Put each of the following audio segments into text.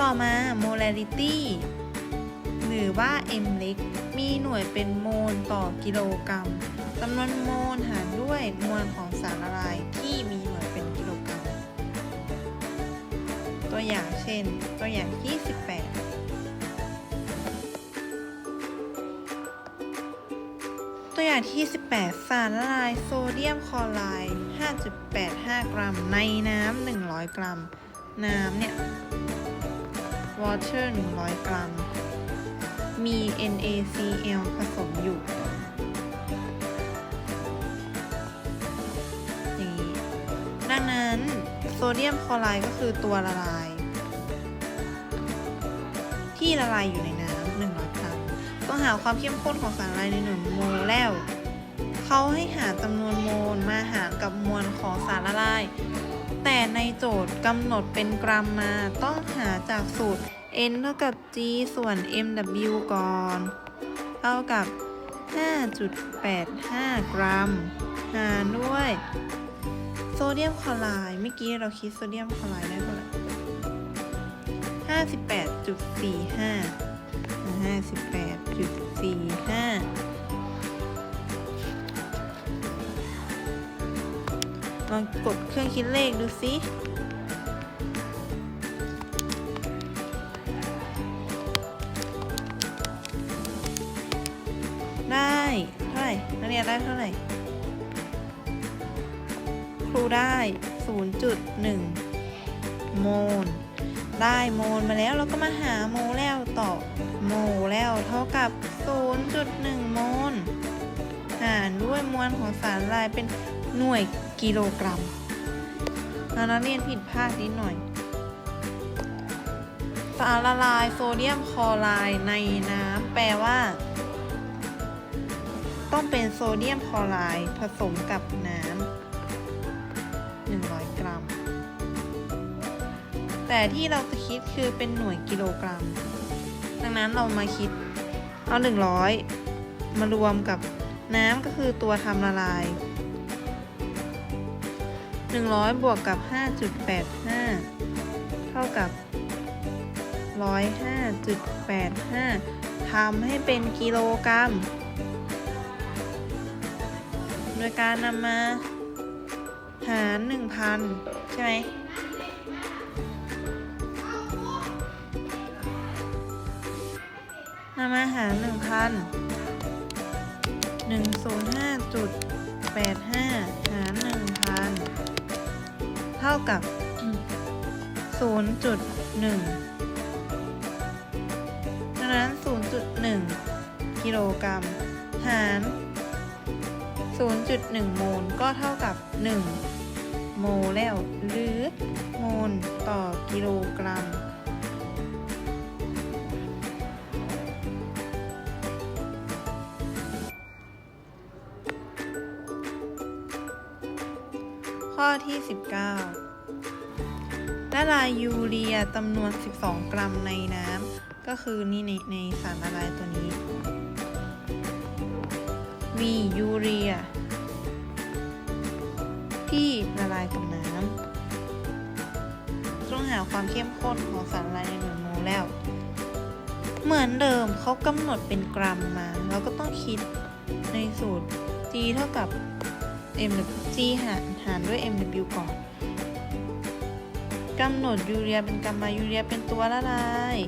ต่อมา molarity หรือว่า m เล็ก มีหน่วยเป็นโมลต่อกิโลกรัมจำนวนโมลหารด้วยมวลของสารละลายที่มีหน่วยเป็นกิโลกรัม ตัวอย่างเช่น ตัวอย่างที่ 18ตัวอย่างที่ 18 สารละลายโซเดียมคลอไรด์ 5.85 กรัม ในน้ำ 100 กรัม น้ำเนี่ย water 100 กรัม มี NaCl ผสมอยู่ อย่างนี้ ดังนั้นโซเดียมคลอไรด์ก็คือตัวละลาย ที่ละลายอยู่ในน้ำ100 กรัม ต้องหาความเข้มข้นของสารละลายในหนึ่งโมลแล้วเขาให้หาจำนวนโมลมาหารกับมวลของสารละลาย แต่ในโจทย์กำหนดเป็นกรัมมาต้องหาจากสูตร n เท่ากับ g ส่วน mw ก่อน เท่ากับ 5.85 กรัม หารด้วย โซเดียมคลอไรด์เมื่อกี้เราคิดโซเดียมคลอไรด์ได้เท่าไหร่58.45 58.45 ลองกดเครื่องคิดเลขดูสิได้เท่าไหร่นักเรียนได้เท่าไหร่ ครูได้ 0.1 โมล ได้โมลมาแล้วเราก็มาหาโมลแล้วต่อโมลแล้วเท่ากับ 0.1 โมลหารด้วยมวลของสารละลายเป็นหน่วย กิโลกรัมเนักเรียนผิดพลาดนิดหน่อย สารละลายโซเดียมคลอไรด์ในน้ำแปลว่า ต้องเป็นโซเดียมคลอไรด์ผสมกับน้ำ100กรัม แต่ที่เราจะคิดคือเป็นหน่วยกิโลกรัม ดังนั้นเรามาคิดเอา100มารวมกับน้ำก็คือตัวทำละลาย 100 บวกกับ 5.85 เท่ากับ 105.85 ทำให้เป็นกิโลกรัม โดยการนำมาหาร 1,000 ใช่ไหมนำมาหาร 1,000 105.85 ท่ากับ 0.1ดังนั้น 0.1 กิโลกรัม หาร 0.1 โมลก็เท่ากับ 1 โมลแล้ว หรือ โมลต่อกิโลกรัม ข้อที่ 19 ละลายยูเรียจำนวน 12 กรัมในน้ำก็คือนี่ในในสารละลายตัวนี้มียูเรีย ที่ละลายกับน้ำต้องหาความเข้มข้นของสารละลายในหนึ่งโมลแล้ว เหมือนเดิมเขากำหนดเป็นกรัมมา เราก็ต้องคิดในสูตร G เท่ากับ m G หารหารด้วย mw ก่อนกำหนดยูเรียเป็นกรรมายูเรียเป็นตัวละลาย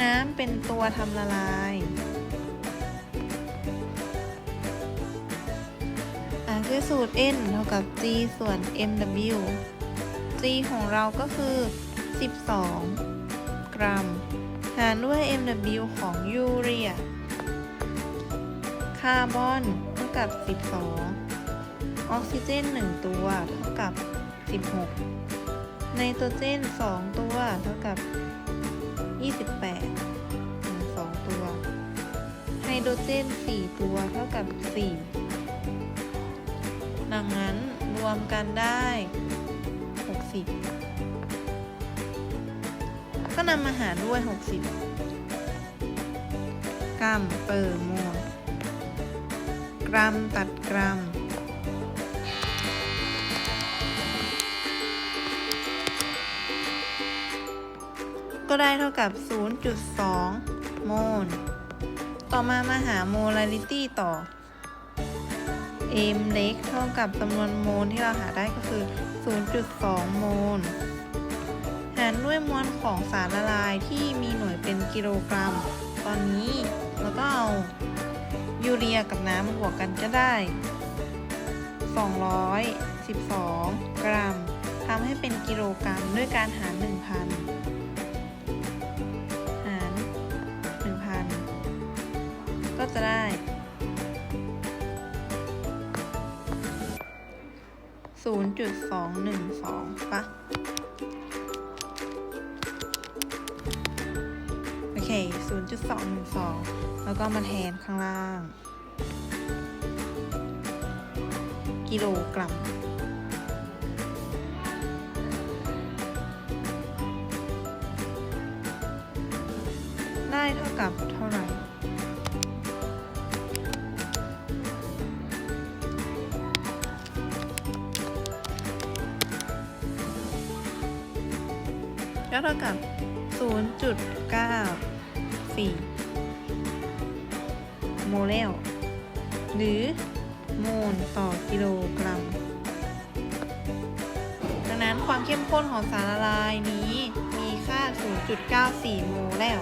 น้ำเป็นตัวทำละลายอ่านด้วยสูตร n เท่ากับ g ส่วน mw g ของเราก็คือ 12 กรัม หารด้วย mw ของยูเรียาร์บอนเท่ากับ 12 ออกซิเจน 1 ตัวเท่ากับ 16 ไนโตรเจน 2 ตัวเท่ากับ 28 2 ตัว ไฮโดรเจน 4 ตัวเท่ากับ 4 ดังนั้นรวมกันได้ 60 ก็นำมาหารด้วย 60 กรัมเปอร์โมล กรัม ตัดกรัม ก็ได้เท่ากับ 0.2 โมล ต่อมามาหาโมลาริตี้ต่อ m เล็กเท่ากับจำนวนโมลที่เราหาได้ก็คือ 0.2 โมล หารด้วยมวลของสารละลายที่มีหน่วยเป็นกิโลกรัม ตอนนี้เราก็ เอายูเรียกับน้ำบวกกันก็ได้ 212 กรัมทำให้เป็นกิโลกรัมด้วยการหาร 1,000 หาร 1,000 ก็จะได้ 0.212ปะโอเค 0.212 แล้วก็มาแทนข้างล่าง กิโลกรัม ได้เท่ากับเท่าไหร่ ก็เท่ากับ 0.94 โมเลลหรือ มลต่อกิโลกรัม ดังนั้นความเข้มข้นของสารละลายนี้มีค่า 0.94 โมเลล